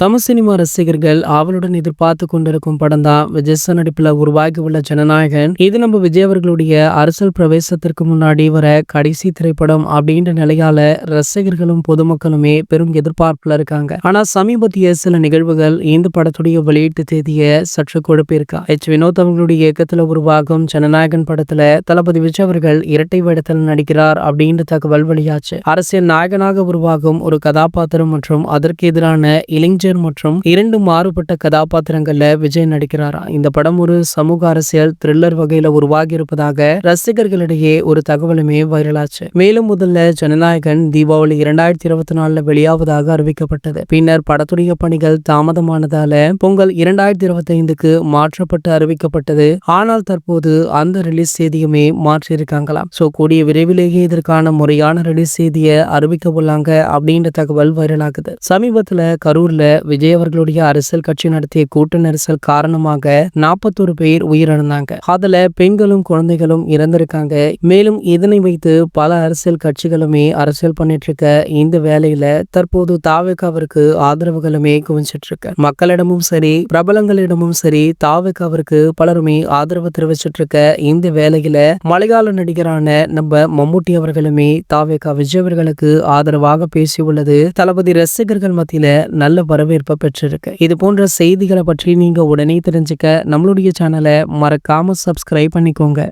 Tamil cinema ரசிகர்கள் ஆவலுடன் எதிர்பார்த்து கொண்டிருக்கும் படம் தான் விஜய் நடிப்பில் நடிப்புல உருவாகி உள்ள ஜனநாயகன். இது நம்ம விஜய் அவர்களுடைய அரசியல் பிரவேசத்திற்கு முன்னாடி வர கடைசி திரைப்படம் அப்படின்ற நிலையால ரசிகர்களும் பொதுமக்களுமே பெரும் எதிர்பார்ப்புல இருக்காங்க. ஆனா சமீபத்திய சில நிகழ்வுகள் இந்த படத்துடைய வெளியீட்டு தேதியை சற்று குழப்பியிருக்கா. எச். வினோத் அவர்களுடைய இயக்கத்துல உருவாகும் ஜனநாயகன் படத்துல தளபதி விஜய் அவர்கள் இரட்டை வேடத்தில் நடிக்கிறார் அப்படின்ற தகவல் வெளியாச்சு. அரசியல் நாயகனாக உருவாகும் ஒரு கதாபாத்திரம் மற்றும் அதற்கு எதிரான இளைஞர் மற்றும் இரண்டு மாறுபட்ட கதாபாத்திரங்கள்ல விஜய் நடிக்கிறாராம் இந்த படம் ஒரு சமூக அரசியல் த்ரில்லர் வகையில உருவாகி இருப்பதாக ரசிகர்களிடையே ஒரு தகவலுமே வைரலாச்சு. மேலும் முதல்ல ஜனநாயகன் தீபாவளி இரண்டாயிரத்தி இருபத்தி நாலுல வெளியாவதாக அறிவிக்கப்பட்டது. பின்னர் படத்துடைய பணிகள் தாமதமானதால பொங்கல் இரண்டாயிரத்தி இருபத்தி ஐந்துக்கு மாற்றப்பட்டு அறிவிக்கப்பட்டது. ஆனால் தற்போது அந்த ரிலீஸ் தேதியுமே மாற்றியிருக்காங்களாம் சோ கூடிய விரைவிலேயே இதற்கான முறையான ரிலீஸ் தேதியை அறிவிக்க உள்ளாங்க அப்படின்ற தகவல் வைரலாகுது. சமீபத்துல கரூர்ல விஜய் அவர்களுடைய அரசியல் கட்சி நடத்திய கூட்ட நெரிசல் காரணமாக நாற்பத்தொரு பேர் உயிரிழந்தாங்க. அதுல பெண்களும் குழந்தைகளும் இறந்திருக்காங்க. மேலும் இதனை வைத்து பல அரசியல் கட்சிகளுமே அரசியல் பண்ணிட்டு இருக்க இந்த வேலையில தற்போது தாவேக்காவிற்கு ஆதரவுகளுமே குவிஞ்சிட்டு இருக்க மக்களிடமும் சரி பிரபலங்களிடமும் சரி தாவேக்காவிற்கு பலருமே ஆதரவு தெரிவிச்சிட்டு இருக்க இந்த வேலையில மலையாள நடிகரான நம்ம மம்முட்டி அவர்களுமே தாவேக்கா விஜய் அவர்களுக்கு ஆதரவாக பேசியுள்ளது. தளபதி ரசிகர்கள் மத்தியில நல்ல வரவேற்பை பெற்றிருக்கு. இது போன்ற செய்திகளை பற்றி நீங்க உடனே தெரிஞ்சுக்க நம்மளுடைய சேனலை மறக்காமல் சப்ஸ்கிரைப் பண்ணிக்கோங்க.